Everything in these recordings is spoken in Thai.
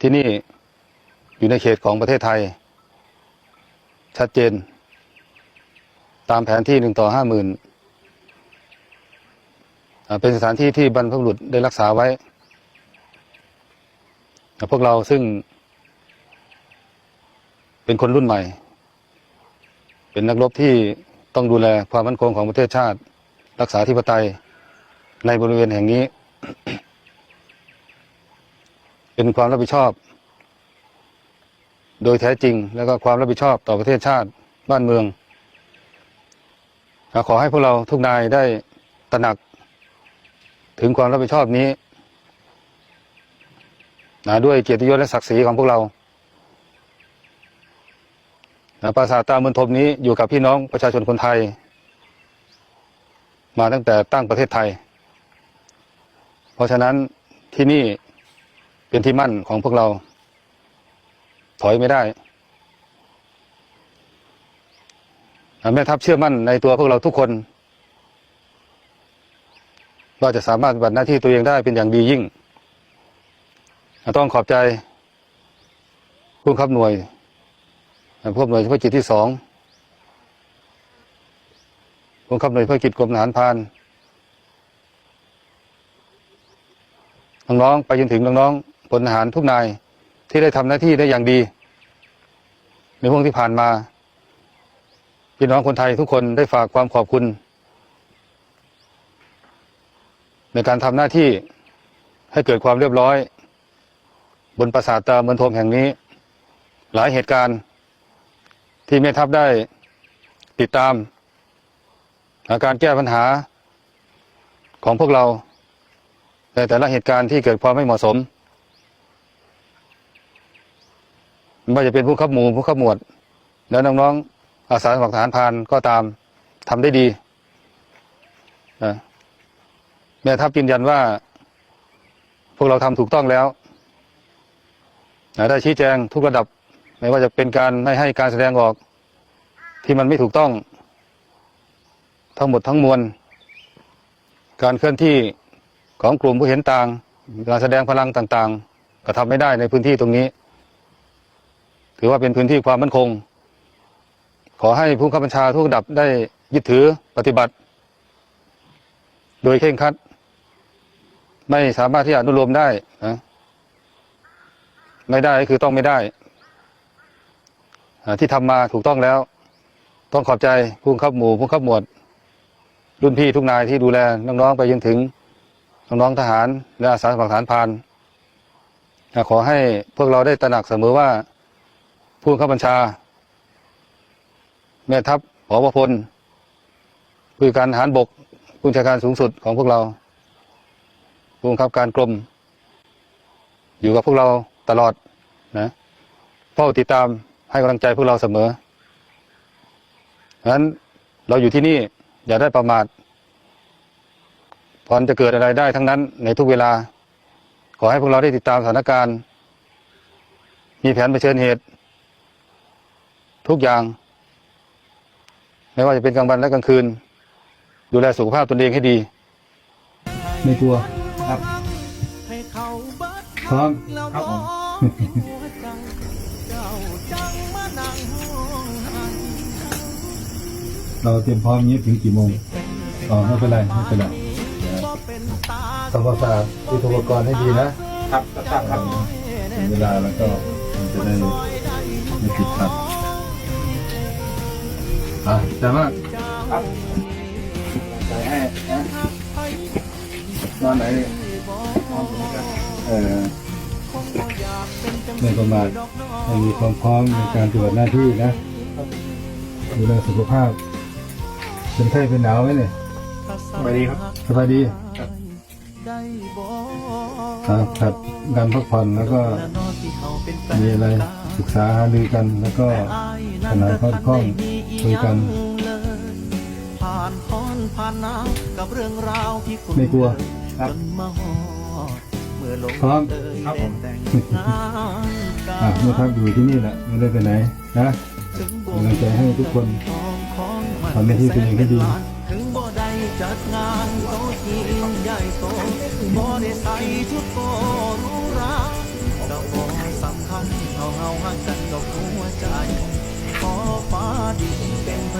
ที่นี่อยู่ในเขตของประเทศไทย ชัดเจน ตามแผนที่หนึ่งต่อห้าหมื่นเป็นสถานที่ที่บรรพบุรุษได้รักษาไว้ พวกเราซึ่ง เป็นคนรุ่นใหม่ เป็นนักรบที่ต้องดูแลความมั่นคงของประเทศชาติ รักษาธิปไตยในบริเวณแห่งนี้ เป็นความรับผิดชอบ โดยแท้จริง แล้วก็ความรับผิดชอบต่อประเทศชาติบ้านเมือง ขอให้พวกเราทุกนายได้ตระหนัก ถึงความรับผิดชอบนี้นะด้วยเกียรติยศและศักดิ์ศรีของพวกเรานะปราสาทตาเมืองทมนี้อยู่กับพี่น้องประชาชนคนไทย มาตั้งแต่ตั้งประเทศไทย เพราะฉะนั้นที่นี่ เป็นที่มั่นของพวกเรา ถอยไม่ได้แม่ทัพเชื่อมั่นในตัวพวกเราทุกคน ว่าจะสามารถปฏิบัติหน้าที่ตัวเองได้เป็นอย่างดียิ่ง ต้องขอบใจผู้บังคับหน่วยพวกหน่วยเฉพาะกิจที่สองผู้บังคับหน่วยเฉพาะกิจกรมทหารพานน้องๆไปจนถึงน้องๆ พลทหารทุกนายที่ได้ทำหน้าที่ได้อย่างดี ในห่วงที่ผ่านมา พี่น้องคนไทยทุกคนได้ฝากความขอบคุณ ในการทำหน้าที่ให้เกิดความเรียบร้อย บนปราสาทตาเมืองทมแห่งนี้ หลายเหตุการณ์ที่แม่ทัพได้ติดตามอาการแก้ปัญหาของพวกเราในแต่ละเหตุการณ์ที่เกิดความไม่เหมาะสม ไม่ว่าจะเป็นผู้ขับหมู่ผู้ขับหมวด แล้วน้องๆอาสาสมัครทหารพรานก็ตามทำได้ดีนะแม่ทัพยืนยันว่า พวกเราทำถูกต้องแล้วนะได้ชี้แจงทุกระดับ ไม่ว่าจะเป็นการไม่ให้การแสดงออก ที่มันไม่ถูกต้อง ทั้งหมดทั้งมวล การเคลื่อนที่ของกลุ่มผู้เห็นต่าง การแสดงพลังต่าง ๆ ก็ทำไม่ได้ในพื้นที่ตรงนี้ ถือว่าเป็นพื้นที่ความมั่นคง ขอให้ผู้ข้าบัญชาทุกระดับได้ยึดถือปฏิบัติ โดยเคร่งครัด ไม่สามารถที่จะอนุโลมได้นะไม่ได้ก็คือต้องไม่ได้ที่ทำมาถูกต้องแล้ว ต้องขอบใจผู้บับหมู่ผู้บับหมวด รุ่นพี่ทุกนายที่ดูแลน้องๆไปจนถึงน้องๆทหารและอาสาสมัครทหารพานขอให้พวกเราได้ตระหนักเสมอว่า ผู้บังคับบัญชา แม่ทัพผอพลผู้การทหารบกผู้บัญชาการสูงสุดของพวกเราผู้บังคับการกรม อยู่กับพวกเราตลอดนะเฝ้าติดตามให้กำลังใจพวกเราเสมอฉะนั้นเราอยู่ที่นี่อย่าได้ประมาทพรจะเกิดอะไรได้ทั้งนั้นในทุกเวลา ขอให้พวกเราได้ติดตามสถานการณ์ มีแผนเผชิญเหตุ ทุกอย่าง ไม่ว่าจะเป็นกลางวันและกลางคืน ดูแลสุขภาพตนเองให้ดี ไม่กลัวครับให้เขาเบิดพร้อมแล้วครับผมหัวใจเจ้าจังมานั่งห้องไห้เราเตรียมพร้อมอย่างนี้ถึงกี่โมงอ๋อไม่เป็นไรไม่เป็นไรบ่เป็นตาทำความสะอาดที่อุปกรณ์ให้ดีนะครับรับทราบครับถึงเวลาแล้วก็มันจะได้ไม่ผิดขัด อะแต่มากครับใจให้นะนอนไหนเนี่ยนอนตรงนี้ครับเออไม่ประมาทให้มีความพร้อมในการปฏิบัติหน้าที่นะดูแลสุขภาพ เป็นไข้เป็นหนาวไหมเนี่ยสวัสดีครับสบายดีได้บ่ครับครับการพักผ่อนแล้วก็และนอนที่เขาเป็นแฟนมีอะไรศึกษาหารือกันแล้วก็อ้ายปัญหาข้อข้อง คุยกันเลยผ่านพ้อนผ่านหนาวกับเรื่องราวที่คุณไม่กลัวครับ จนมาฮอดเมื่อลงพร้อมเอยครับผมได้แต่งงานกัอะเมื่อพักอยู่ที่นี่แหละไม่ได้ไปไหนนะ ถึงบ่กำลังใจให้ทุกคนของของมันทำหน้าที่ตัวเองให้ดี ถึงบ่ได้จัดงานโต๊ะจีนใหญ่โตบ่ได้ใส่ชุดโกห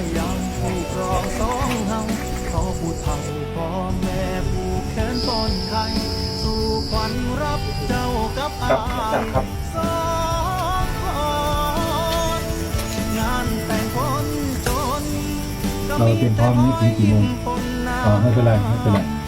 มายังผู้ครองสองเฮาขอผู้ไทยพ่อแม่ผู้แค้นปอนไทยสู่ขวัญรับเจ้ากับอาสองคนงานแต่งคนจนเราเตรียมพร้อมนี้ถึงกี่โมงอ๋อไม่เป็นไรไม่เป็นไร